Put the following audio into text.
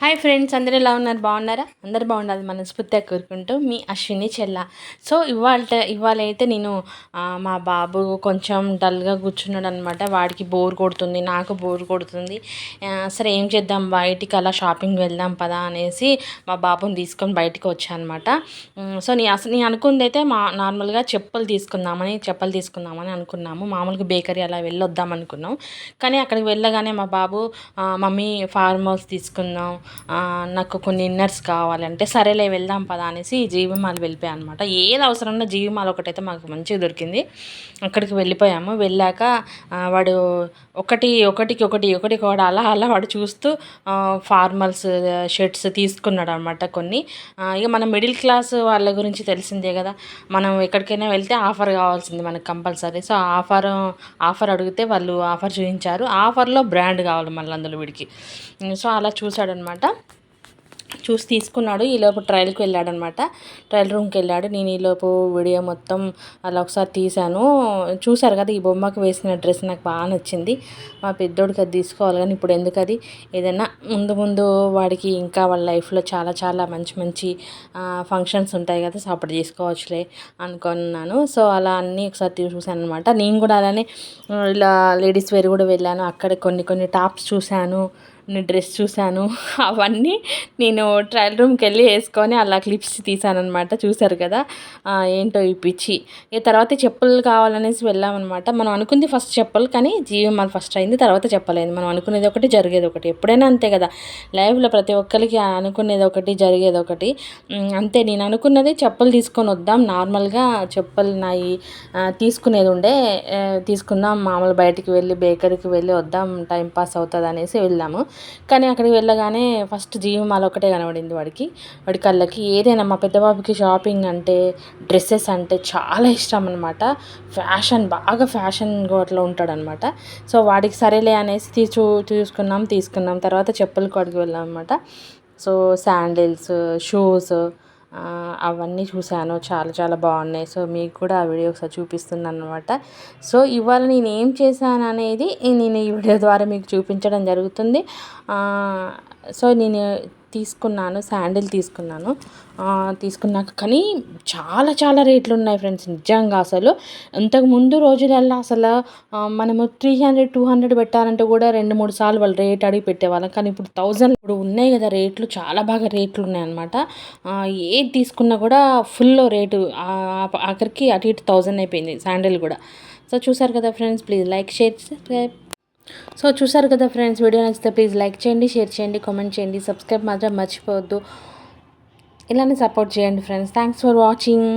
Hi friends అందరూ ఎలా ఉన్నారు? బాగున్నారా? అందరు బాగుండాలి మనస్ఫూర్తిగా కోరుకుంటూ మీ అశ్విని చెల్ల. సో ఇవాళ ఇవాళ అయితే నేను మా బాబు కొంచెం డల్గా కూర్చున్నాడు అనమాట వాడికి బోర్ కొడుతుంది నాకు బోర్ కొడుతుంది. సరే ఏం చేద్దాం? బయటికి అలా షాపింగ్ వెళ్దాం పదా అనేసి మా బాబుని తీసుకొని బయటికి వచ్చానమాట అనమాట సో నీ అసలు నేను అనుకుంది అయితే మా నార్మల్గా చెప్పులు తీసుకుందామని చెప్పులు తీసుకుందామని అనుకున్నాము. మామూలుగా బేకరీ అలా వెళ్ళొద్దాం అనుకున్నాం కానీ అక్కడికి వెళ్ళగానే మా బాబు మమ్మీ ఫార్మ్ హౌస్ తీసుకుందాం నాకు కొన్ని ఇన్నర్స్ కావాలంటే సరేలే వెళ్దాం పదా అనేసి జీవిమాల వెళ్ళిపోయాను అనమాట ఏది అవసరం ఉన్నా జీవిమాల ఒకటైతే మాకు మంచిగా దొరికింది. అక్కడికి వెళ్ళిపోయాము. వెళ్ళాక వాడు ఒకటి ఒకటికి ఒకటి ఒకటి కూడా అలా అలా వాడు చూస్తూ ఫార్మల్స్ షర్ట్స్ తీసుకున్నాడు అనమాట కొన్ని. ఇక మన మిడిల్ క్లాస్ వాళ్ళ గురించి తెలిసిందే కదా. మనం ఎక్కడికైనా వెళ్తే ఆఫర్ కావాల్సింది మనకు కంపల్సరీ. సో ఆఫర్ ఆఫర్ అడిగితే వాళ్ళు ఆఫర్ చూపించారు ఆఫర్లో బ్రాండ్ కావాలి మళ్ళీ అందులో వీడికి. సో అలా చూశాడనమాట చూసి తీసుకున్నాడు. ఈలోపు ట్రయల్కి వెళ్ళాడనమాట ట్రయల్ రూమ్కి వెళ్ళాడు. నేను ఈలోపు వీడియో మొత్తం అలా ఒకసారి తీశాను. చూశారు కదా ఈ బొమ్మకి వేసిన డ్రెస్ నాకు బాగా నచ్చింది. మా పెద్దోడికి అది తీసుకోవాలి కానీ ఇప్పుడు ఎందుకు అది? ఏదైనా ముందు ముందు వాడికి ఇంకా వాళ్ళ లైఫ్లో చాలా చాలా మంచి మంచి ఫంక్షన్స్ ఉంటాయి కదా సో అప్పుడు తీసుకోవచ్చులే అనుకున్నాను. సో అలా అన్నీ ఒకసారి చూశాను అనమాట నేను కూడా అలానే ఇలా లేడీస్ వేర్ కూడా వెళ్ళాను. అక్కడ కొన్ని కొన్ని టాప్స్ చూశాను. డ్రెస్ చూశాను. అవన్నీ నేను ట్రయల్ రూమ్కి వెళ్ళి వేసుకొని అలా క్లిప్స్ తీసానమాట అనమాట కదా? ఏంటో ఈ పిచ్చి. ఈ తర్వాత చెప్పులు కావాలనేసి వెళ్ళామన్నమాట. మనం అనుకుంది ఫస్ట్ చెప్పలు కానీ జీవం మన ఫస్ట్ అయింది తర్వాత చెప్పలేదు. మనం అనుకునేది ఒకటి జరిగేది ఒకటి. ఎప్పుడైనా అంతే కదా? లైఫ్లో ప్రతి ఒక్కరికి అనుకునేది ఒకటి జరిగేది ఒకటి. అంతే. నేను అనుకున్నది చెప్పులు తీసుకొని వద్దాం. నార్మల్గా చెప్పులు నాయి తీసుకునేది ఉండే తీసుకుందాం. మామూలు బయటికి వెళ్ళి బేకరీకి వెళ్ళి వద్దాం. టైం పాస్ అవుతుంది అనేసి వెళ్ళాము. కానీ అక్కడికి వెళ్ళగానే ఫస్ట్ జీవమాల ఒకటే కనబడింది వాడికి. వాడి కళ్ళకి ఏదైనా మా పెద్ద బాబుకి షాపింగ్ అంటే డ్రెస్సెస్ అంటే చాలా ఇష్టం అనమాట ఫ్యాషన్ బాగా ఫ్యాషన్ అట్లా ఉంటాడనమాట సో వాడికి సరేలే అనేసి తీసు చూసుకున్నాం తీసుకున్నాం. తర్వాత చెప్పులు కాడికి వెళ్ళాం అనమాట సో శాండిల్స్ షూస్ అవన్నీ చూశాను. చాలా చాలా బాగున్నాయి. సో మీకు కూడా ఆ వీడియో ఒకసారి చూపిస్తున్నాను అనమాట సో ఇవాళ నేను ఏం చేశాను అనేది నేను ఈ వీడియో ద్వారా మీకు చూపించడం జరుగుతుంది. సో నేను తీసుకున్నాను శాండిల్ తీసుకున్నాను. తీసుకున్నాక కానీ చాలా చాలా రేట్లు ఉన్నాయి ఫ్రెండ్స్ నిజంగా అసలు. ఇంతకు ముందు రోజులల్లో అసలు మనము త్రీ హండ్రెడ్ టూ హండ్రెడ్ పెట్టాలంటే కూడా రెండు మూడు సార్లు వాళ్ళు రేట్ అడిగి పెట్టేవాళ్ళం. కానీ ఇప్పుడు థౌజండ్ ఇప్పుడు ఉన్నాయి కదా రేట్లు చాలా బాగా రేట్లు ఉన్నాయన్నమాట ఏది తీసుకున్నా కూడా ఫుల్ రేటు ఆఖరికి అటు ఇటు థౌజండ్ అయిపోయింది శాండిల్ కూడా. సో చూసారు కదా friends please like share subscribe. So చూసారు కదా ఫ్రెండ్స్ వీడియో నచ్చితే ప్లీజ్ లైక్ చేయండి షేర్ చేయండి కామెంట్ చేయండి సబ్స్క్రైబ్ మాత్రం మర్చిపోవద్దు. ఇలానే సపోర్ట్ చేయండి ఫ్రెండ్స్. Thanks for watching